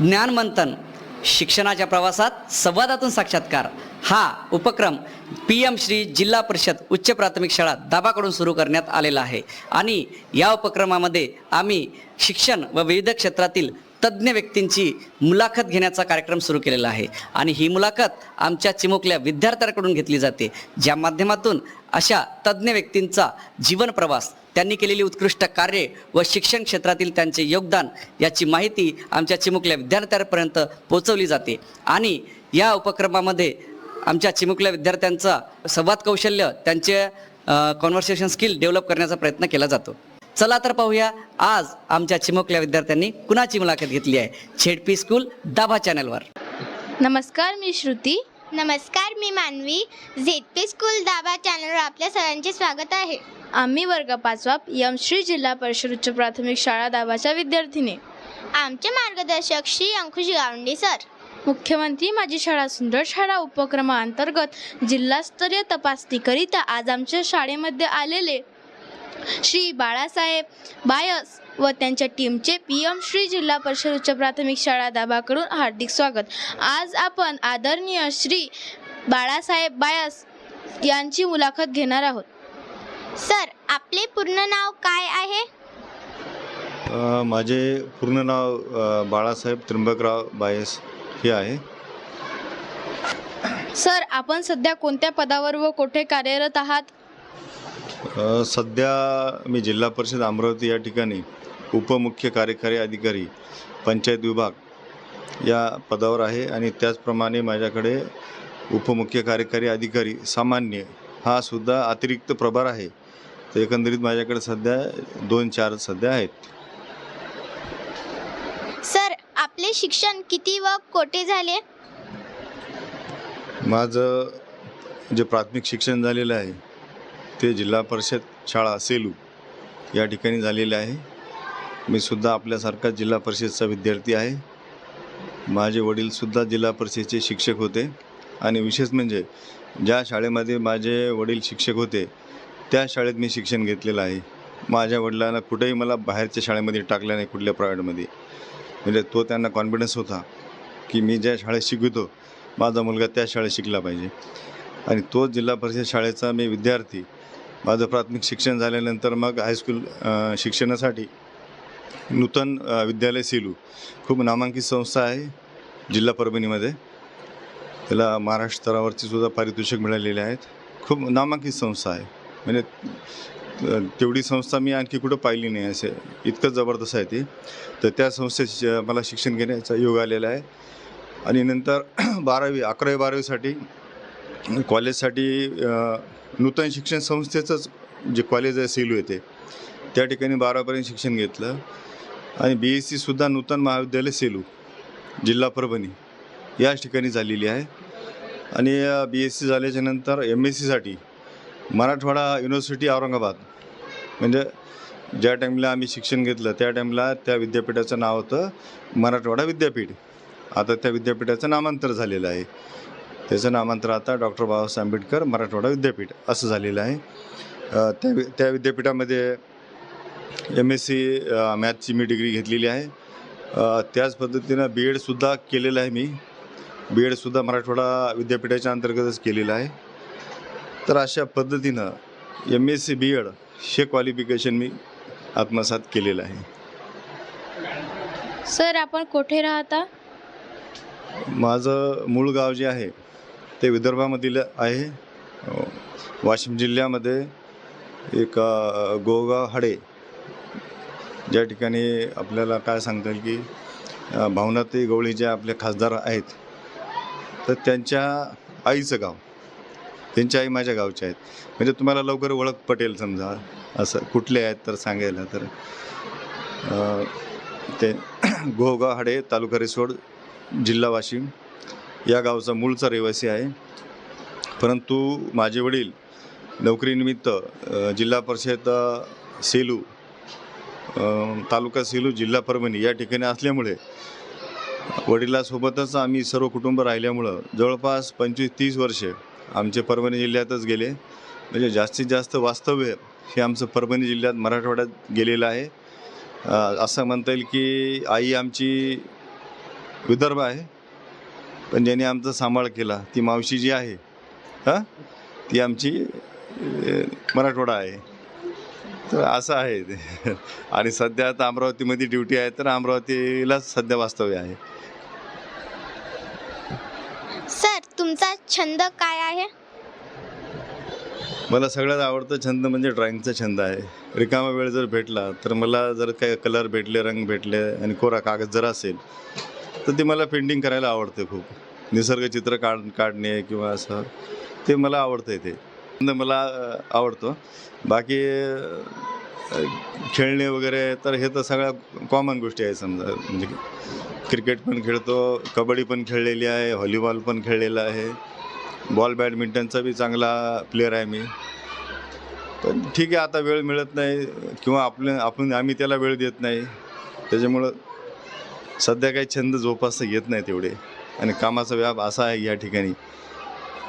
ज्ञानमंथन शिक्षणाच्या प्रवासात संवादातून साक्षात्कार. हा उपक्रम पी एम श्री जिल्हा परिषद उच्च प्राथमिक शाळा दाबाकडून सुरू करण्यात आलेला आहे. आणि या उपक्रमामध्ये आम्ही शिक्षण व विविध क्षेत्रातील तज्ज्ञ व्यक्तींची मुलाखत घेण्याचा कार्यक्रम सुरू केलेला आहे. आणि ही मुलाखत आमच्या चिमुकल्या विद्यार्थ्यांकडून घेतली जाते. ज्या माध्यमातून अशा तज्ज्ञ व्यक्तींचा जीवन प्रवास त्यांनी केलेली उत्कृष्ट कार्ये व शिक्षण क्षेत्रातील त्यांचे योगदान याची माहिती आमच्या चिमुकल्या विद्यार्थ्यांपर्यंत पोहोचवली जाते. आणि या उपक्रमामध्ये आमच्या चिमुकल्या विद्यार्थ्यांचा संवाद कौशल्य त्यांचे कॉन्व्हर्सेशन स्किल डेव्हलप करण्याचा प्रयत्न केला जातो. चला तर पाहूया आज आमच्या चिमुकल्या विद्यार्थ्यांनी कुणाची मुलाखत घेतली आहे? छेडपी स्कूल दाभा चॅनलवर. नमस्कार मी श्रुती. नमस्कार मी मानवी. झेड पी स्कूल दाबा चॅनलवर आपल्या सर्वांचे स्वागत आहे. आम्ही वर्ग पाचवा एम श्री जिल्हा परिषद उच्च प्राथमिक शाळा दाभाच्या विद्यार्थिनी. आमचे मार्गदर्शक श्री अंकुश गावंडे सर. मुख्यमंत्री माझी शाळा सुंदर शाळा उपक्रमाअंतर्गत जिल्हास्तरीय तपासणीकरिता आज आमच्या शाळेमध्ये आलेले श्री बाळासाहेब बायस व त्यांच्या टीमचे पी एम श्री जिल्हा परिषद उच्च प्राथमिक शाळा दाभाकडून हार्दिक स्वागत. आज आपण आदरणीय श्री बाळासाहेब बायस यांची मुलाखत घेणार आहोत. सर आपले पूर्ण नाव काय आहे? माझे पूर्ण नाव बाळासाहेब त्र्यंबकराव बायस. हे आहे. सर आपण सध्या कोणत्या पदावर व कुठे कार्यरत आहात? अ, सध्या मी जिल्हा परिषद अमरावती या ठिकाणी उपमुख्य कार्यकारी अधिकारी पंचायत विभाग या पदावर आहे आणि त्याचप्रमाणे माझ्याकडे उपमुख्य कार्यकारी अधिकारी सामान्य हा सुद्धा अतिरिक्त प्रभार आहे. तर एकंदरीत माझ्याकडे सध्या दोन चार सध्या आहेत सर आपले शिक्षण किती व कोठे झाले? माझं जे प्राथमिक शिक्षण झालेलं आहे ते जिल्हा परिषद शाळा सेलू या ठिकाणी झालेलं आहे. मी सुद्धा आपल्यासारखा जिल्हा परिषदचा विद्यार्थी आहे. माझे वडीलसुद्धा जिल्हा परिषदचे शिक्षक होते. आणि विशेष म्हणजे ज्या शाळेमध्ये माझे वडील शिक्षक होते त्या शाळेत मी शिक्षण घेतलेलं आहे. माझ्या वडिलांना कुठेही मला बाहेरच्या शाळेमध्ये टाकलं नाही कुठल्या प्रायव्हेटमध्ये म्हणजे तो त्यांना कॉन्फिडन्स होता की मी ज्या शाळेत शिकवतो माझा मुलगा त्या शाळेत शिकला पाहिजे. आणि तोच जिल्हा परिषद शाळेचा मी विद्यार्थी. माझं प्राथमिक शिक्षण झाल्यानंतर मग हायस्कूल शिक्षणासाठी नूतन विद्यालय सेलू. खूप नामांकित संस्था आहे जिल्हा परभणीमध्ये. त्याला महाराष्ट्र स्तरावरची सुद्धा पारितोषिक मिळालेले आहेत. खूप नामांकित संस्था आहे. म्हणजे तेवढी संस्था मी आणखी कुठं पाहिली नाही असे. इतकं जबरदस्त आहे ती. तर त्या संस्थेत मला शिक्षण घेण्याचा योग आलेला आहे. आणि नंतर बारावी अकरावी बारावीसाठी कॉलेजसाठी नूतन शिक्षण संस्थेचंच जे कॉलेज आहे सेलू येते. त्या ठिकाणी बारावीपर्यंत शिक्षण घेतलं. आणि बी एस सीसुद्धा नूतन महाविद्यालय सेलू जिल्हा परभणी याच ठिकाणी झालेली आहे. आणि बी एस सी झाल्याच्यानंतर एम एस सीसाठी मराठवाडा युनिव्हर्सिटी औरंगाबाद. म्हणजे ज्या टाईमला आम्ही शिक्षण घेतलं त्या टाईमला त्या विद्यापीठाचं नाव होतं मराठवाडा विद्यापीठ. आता त्या विद्यापीठाचं नामांतर झालेलं आहे. त्याचं नामांतर आता डॉक्टर बाबासाहेब आंबेडकर मराठवाडा विद्यापीठ असं झालेलं आहे. त्या त्या विद्यापीठामध्ये एम एस सी मॅथची मी डिग्री घेतलेली आहे. त्याच पद्धतीनं बी एडसुद्धा केलेलं आहे मी. बी एडसुद्धा मराठवाडा विद्यापीठाच्या अंतर्गतच केलेलं आहे. तर अशा पद्धतीनं M S C B Ed हे क्वालिफिकेशन मी आत्मसात केलेलं आहे. सर आपण कुठे राहता? माझं मूळ गाव जे आहे ते विदर्भामधील आहे. वाशिम जिल्ह्यामध्ये एक गोगाव हाडे. ज्या ठिकाणी आपल्याला काय सांगता येईल की अ, भावनाते गवळी जे आपले खासदार आहेत तर त्यांच्या आईचं गाव. त्यांच्या आई माझ्या गावच्या आहेत. म्हणजे तुम्हाला लवकर ओळख पटेल समजा. असं कुठले आहेत तर सांगायला तर अ, ते गोगा हाडे तालुका रिसोड जिल्हा वाशिम या गावचा मूळचा रहिवासी आहे. परंतु माझे वडील नोकरीनिमित्त अ, जिल्हा परिषद अ, सेलू अ, तालुका सेलू जिल्हा परभणी या ठिकाणी असल्यामुळे वडिलासोबतच आम्ही सर्व कुटुंब राहिल्यामुळं जवळपास पंचवीस तीस वर्षे आमचे परभणी जिल्ह्यातच गेले. म्हणजे जास्तीत जास्त वास्तव्य हे आमचं परभणी जिल्ह्यात मराठवाड्यात गेलेलं आहे. असं म्हणता येईल की आई आमची विदर्भ आहे. पण ज्याने आमचा सांभाळ केला ती मावशी जी आहे हां ती आमची मराठवाडा आहे. तर असं आहे ते. आणि सध्या आता अमरावतीमध्ये ड्युटी आहे तर अमरावतीलाच सध्या वास्तव्य आहे सर तुमचा छंद काय आहे? मला सगळ्यात आवडतं छंद म्हणजे ड्रॉइंगचा छंद आहे. रिकामा वेळ जर भेटला तर मला जर काही कलर भेटले रंग भेटले आणि कोरा कागद जर असेल तर ते मला पेंटिंग करायला आवडते खूप. निसर्ग चित्र काढ काढणे किंवा असं ते मला आवडतं ते. छंद मला आवडतो. बाकी खेळणे वगैरे तर हे तर सगळ्या कॉमन गोष्टी आहे समजा. म्हणजे क्रिकेट पण खेळतो कबड्डी पण खेळलेली आहे व्हॉलीबॉल पण खेळलेला आहे. बॉल बॅडमिंटनचा बी चांगला प्लेअर आहे मी. पण ठीक आहे आता वेळ मिळत नाही किंवा आपले आपण आम्ही त्याला वेळ देत नाही. त्याच्यामुळं सध्या काही छंद जोपासता येत नाही तेवढे आणि कामाचा व्याप असा आहे या ठिकाणी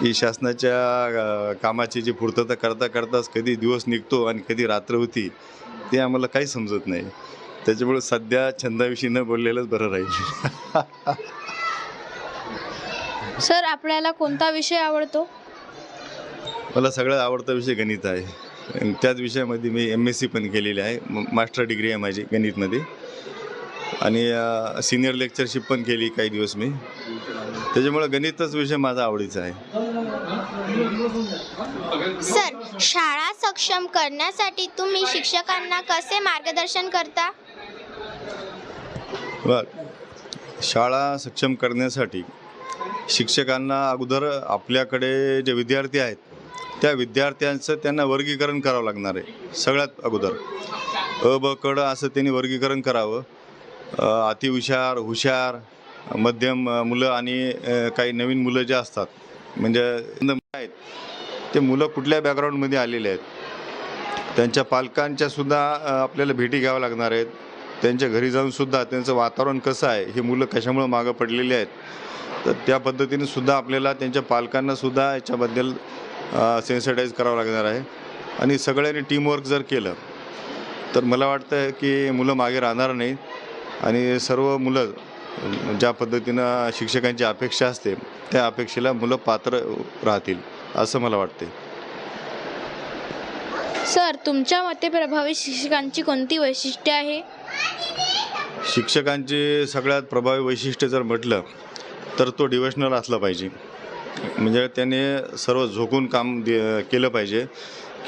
की शासनाच्या कामाची जी पूर्तता करता करताच कधी दिवस निघतो आणि कधी रात्र होती ते आम्हाला काही समजत नाही. त्याच्यामुळे सध्या छंदाविषयी न बोललेलंच बरं राहील. सर आपल्याला कोणता विषय आवडतो? मला सगळ्यात आवडता विषय गणित आहे. आणि त्याच विषयामध्ये मी एम एस सी पण केलेली आहे. म- मास्टर डिग्री आहे माझी गणितमध्ये. आणि सिनियर लेक्चरशिप पण केली काही दिवस मी. त्याच्यामुळं गणितच विषय माझा आवडीचा आहे. सर शाळा सक्षम करण्यासाठी तुम्ही शिक्षकांना कसे मार्गदर्शन करता? बर शाळा सक्षम करण्यासाठी शिक्षकांना अगोदर आपल्याकडे जे विद्यार्थी आहेत त्या विद्यार्थ्यांचं त्यांना वर्गीकरण करावं लागणार आहे सगळ्यात अगोदर. अ ब कड असं त्यांनी वर्गीकरण करावं. अतिहुशार हुशार मध्यम मुलं आणि काही नवीन मुलं जे असतात म्हणजे आहेत ते मुलं कुठल्या बॅकग्राऊंडमध्ये आलेले आहेत त्यांच्या पालकांच्या सुद्धा आपल्याला भेटी घ्याव्या लागणार आहेत. त्यांच्या घरी जाऊनसुद्धा त्यांचं वातावरण कसं आहे हे मुलं कशामुळं मागं पडलेली आहेत तर त्या पद्धतीने सुद्धा आपल्याला त्यांच्या पालकांना सुद्धा याच्याबद्दल सेन्सिटाईज करावं लागणार आहे. आणि सगळ्यांनी टीमवर्क जर केलं तर मला वाटतं की मुलं मागे राहणार नाहीत. आणि सर्व मुलं ज्या पद्धतीनं शिक्षकांची अपेक्षा असते त्या अपेक्षेला मुलं पात्र राहतील असं मला वाटते सर तुमच्या मते प्रभावी शिक्षकांची कोणती वैशिष्ट्ये आहे? शिक्षकांचे सगळ्यात प्रभावी वैशिष्ट्य जर म्हटलं तर तो डिव्हेशनल असला पाहिजे. म्हणजे त्याने सर्व झोकून काम दे केलं पाहिजे.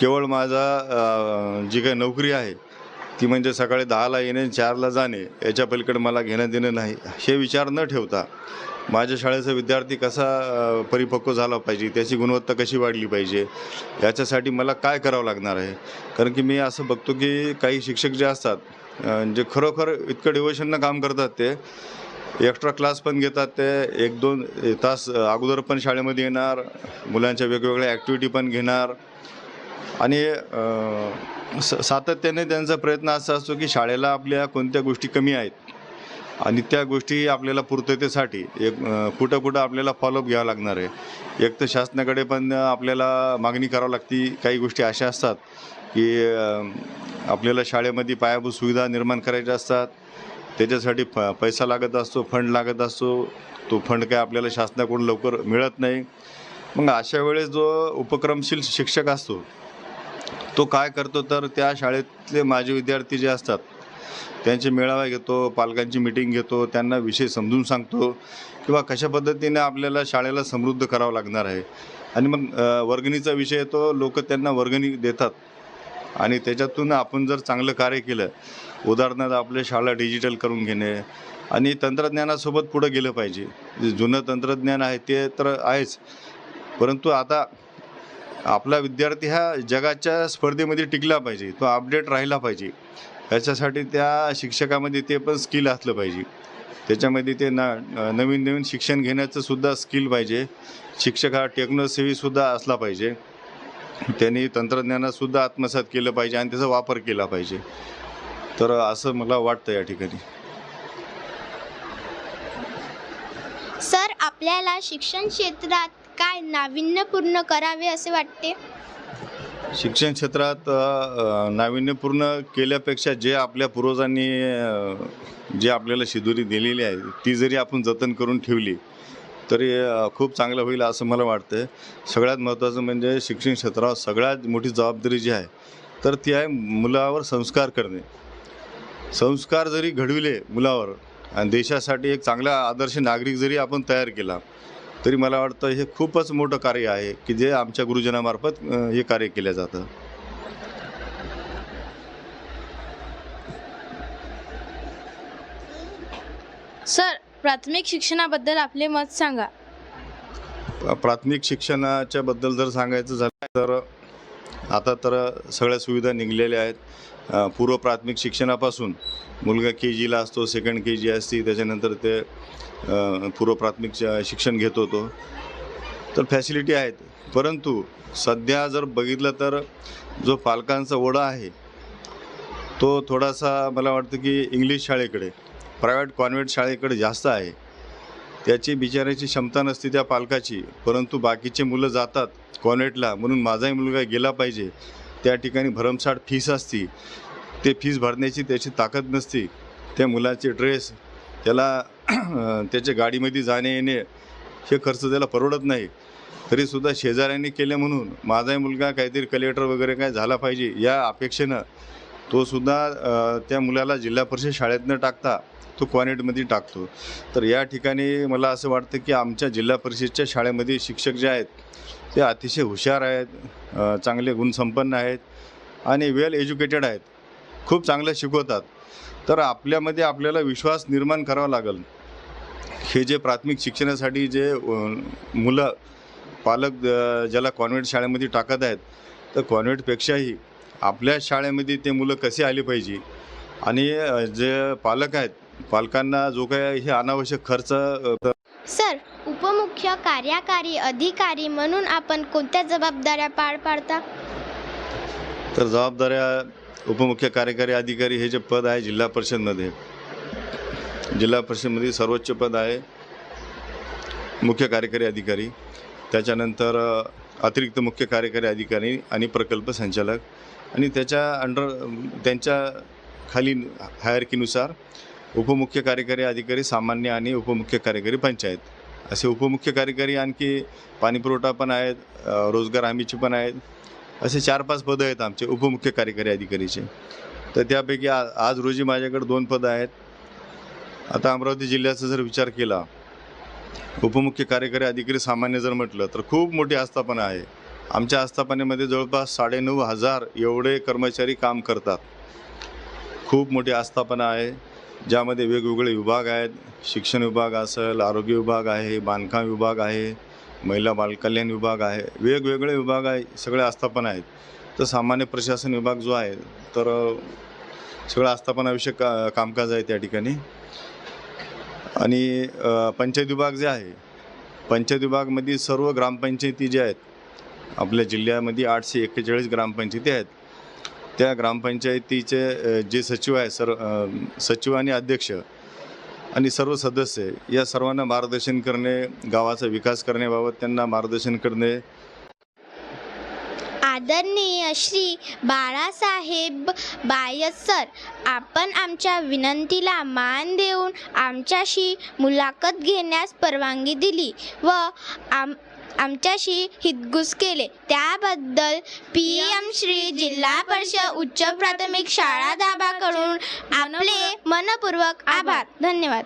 केवळ माझा जी काही नोकरी आहे ती म्हणजे सकाळी दहाला येणे चारला जाणे याच्या पलीकडे मला घेणं देणं नाही हे विचार न ठेवता माझ्या शाळेचा विद्यार्थी कसा परिपक्व झाला पाहिजे त्याची गुणवत्ता कशी वाढली पाहिजे याच्यासाठी मला काय करावं लागणार आहे? कारण की मी असं बघतो की काही शिक्षक जे असतात जे खरोखर इतकं डिव्होशननं काम करतात ते एक्स्ट्रा क्लास पण घेतात ते. एक दोन तास अगोदर पण शाळेमध्ये येणार मुलांच्या वेगवेगळ्या ॲक्टिव्हिटी पण घेणार. आणि स सातत्याने त्यांचा प्रयत्न असा असतो की शाळेला आपल्या कोणत्या गोष्टी कमी आहेत आणि त्या गोष्टी आपल्याला पूर्ततेसाठी एक कुठं कुठं आपल्याला फॉलोअप घ्यावं लागणार आहे. एक तर शासनाकडे पण आपल्याला मागणी करावी लागती. काही गोष्टी अशा असतात की आपल्याला शाळेमध्ये पायाभूत सुविधा निर्माण करायच्या असतात. त्याच्यासाठी फ पैसा लागत असतो फंड लागत असतो. तो फंड काय आपल्याला शासनाकडून लवकर मिळत नाही. मग अशा वेळेस जो उपक्रमशील शिक्षक असतो तो काय करतो तर त्या शाळेतले माझे विद्यार्थी जे असतात त्यांचे मेळावा घेतो पालकांची मिटिंग घेतो त्यांना विषय समजून सांगतो किंवा कशा पद्धतीने आपल्याला शाळेला समृद्ध करावं लागणार आहे. आणि मग वर्गणीचा विषय येतो लोक त्यांना वर्गणी देतात. आणि त्याच्यातून आपण जर चांगलं कार्य केलं उदाहरणार्थ आपल्या शाळा डिजिटल करून घेणे आणि तंत्रज्ञानासोबत पुढं गेलं पाहिजे. जे जुनं तंत्रज्ञान आहे ते तर आहेच. परंतु आता आपला विद्यार्थी हा जगाच्या स्पर्धेमध्ये टिकला पाहिजे तो अपडेट राहिला पाहिजे. याच्यासाठी त्या शिक्षकामध्ये ते पण स्किल असलं पाहिजे. त्याच्यामध्ये ते ना नवीन नवीन शिक्षण घेण्याचं सुद्धा स्किल पाहिजे. शिक्षक हा टेक्नोसेवीसुद्धा असला पाहिजे. त्यांनी तंत्रज्ञानातसुद्धा आत्मसात केलं पाहिजे आणि त्याचा वापर केला पाहिजे. तर असं मला वाटतं या ठिकाणी. सर आपल्याला शिक्षण क्षेत्रात काय नाविन्यपूर्ण करावे असे वाटते? शिक्षण क्षेत्रात अ, नाविन्यपूर्ण केल्यापेक्षा जे आपल्या पूर्वजांनी अ, जे आपल्याला शिदोरी दिलेली आहे ती जरी आपण जतन करून ठेवली तरी खूप चांगलं होईल असं मला वाटतं सगळ्यात महत्त्वाचं म्हणजे शिक्षण क्षेत्रावर सगळ्यात मोठी जबाबदारी जी आहे तर ती आहे मुलावर संस्कार करणे. संस्कार जरी घडविले मुलावर आणि देशासाठी एक चांगला आदर्श नागरिक जरी आपण तयार केला तरी मला वाटतं हे खूपच मोठं कार्य आहे की जे आमच्या गुरुजनामार्फत हे कार्य केलं जातं. प्राथमिक शिक्षणाबद्दल आपले मत सांगा. प्राथमिक शिक्षणाच्या बद्दल जर सांगायचं झालं तर आता तर सगळ्या सुविधा निघलेल्या आहेत. पूर्व प्राथमिक शिक्षणापासून मुलगा के जीला असतो सेकंड के जी असते त्याच्यानंतर ते पूर्व प्राथमिक श- शिक्षण घेत होतो. तर फॅसिलिटी आहेत. परंतु सध्या जर बघितलं तर जो पालकांचा ओढा आहे तो थोडासा मला वाटतं की इंग्लिश शाळेकडे प्रायव्हेट कॉन्व्हेंट शाळेकडे जास्त आहे. त्याची बिचारायची क्षमता नसते त्या पालकाची. परंतु बाकीचे मुलं जातात कॉन्व्हेंटला म्हणून माझाही मुलगा गेला पाहिजे. त्या ठिकाणी भरमसाठ फीस असती. ते फीस भरण्याची त्याची ताकद नसते. त्या मुलाचे ड्रेस त्याला त्याच्या गाडीमध्ये जाणे येणे हे खर्च त्याला परवडत नाही. तरीसुद्धा शेजाऱ्यांनी केले म्हणून माझाही मुलगा काहीतरी कलेक्टर वगैरे काय झाला पाहिजे या अपेक्षेनं तो सुद्धा त्या मुलाला जिल्हा परिषद शाळेत न टाकता तो कॉन्व्हेंटमध्ये टाकतो. तर या ठिकाणी मला असं वाटतं की आमच्या जिल्हा परिषदच्या शाळेमध्ये शिक्षक जे आहेत ते अतिशय हुशार आहेत चांगले गुणसंपन्न आहेत आणि वेल एज्युकेटेड आहेत. खूप चांगलं शिकवतात. तर आपल्यामध्ये आपल्याला विश्वास निर्माण करावा लागेल. हे जे प्राथमिक शिक्षणासाठी जे मुलं पालक ज्याला कॉन्व्हेंट शाळेमध्ये टाकत आहेत तर कॉन्व्हेंटपेक्षाही आपल्या शाळेमध्ये ते मुलं कसे आले पाहिजे? आणि जे पालक आहेत पालकांना जो काय हे अनावश्यक खर्च सर उपमुख्य कार्यकारी अधिकारी म्हणून आपण कोणत्या जबाबदाऱ्या पार पाडता? तर जबाबदाऱ्या उपमुख्य कार्यकारी अधिकारी हे जे पद आहे जिल्हा परिषदमध्ये जिल्हा परिषदमध्ये सर्वोच्च पद आहे मुख्य कार्यकारी अधिकारी. त्याच्यानंतर अतिरिक्त मुख्य कार्यकारी अधिकारी आणि प्रकल्प संचालक. आणि त्याच्या अंडर त्यांच्या खाली हायरकीनुसार उपमुख्य कार्यकारी अधिकारी सामान्य आणि उपमुख्य कार्यकारी पंचायत. असे उपमुख्य कार्यकारी आणखी पाणीपुरवठा पण आहेत रोजगार हमीची पण आहेत. असे चार पाच पदं आहेत आमचे उपमुख्य कार्यकारी अधिकारीचे. तर त्यापैकी आ आज रोजी माझ्याकडे दोन पदं आहेत. आता अमरावती जिल्ह्याचा जर विचार केला उपमुख्य कार्यकारी अधिकारी सामान्य जर म्हटलं तर खूप मोठी आस्थापना आहे. आमच्या आस्थापनेमध्ये जवळपास साडेनऊ हजार एवढे कर्मचारी काम करतात. खूप मोठी आस्थापना आहे ज्यामध्ये वेगवेगळे विभाग आहेत. शिक्षण विभाग असेल आरोग्य विभाग आहे बांधकाम विभाग आहे महिला बालकल्याण विभाग आहे वेगवेगळे विभाग आहे सगळे आस्थापना आहेत. तर सामान्य प्रशासन विभाग जो आहे तर अ, सगळं आस्थापनाविषयक का कामकाज आहे त्या ठिकाणी. आणि पंचायत विभाग जे आहे पंचायत विभागमध्ये सर्व ग्रामपंचायती ज्या आहेत आपल्या जिल्ह्यामध्ये आठशे एक्केचाळीस ग्रामपंचायती आहेत. त्या ग्रामपंचायतीचे जे सचिव आहे सर सचिव आणि अध्यक्ष आणि सर्व सदस्य या सर्वांना मार्गदर्शन करणे गावाचा विकास करण्याबाबत त्यांना मार्गदर्शन करणे. आदरणीय श्री बाळासाहेब बायस सर आपण आमच्या विनंतीला मान देऊन आमच्याशी मुलाखत घेण्यास परवानगी दिली व आम आमच्याशी हितगुज केले. त्याबद्दल पी एम श्री जिल्हा परिषद उच्च प्राथमिक शाळा दाबाकडून आपले मनपूर्वक आभार. धन्यवाद.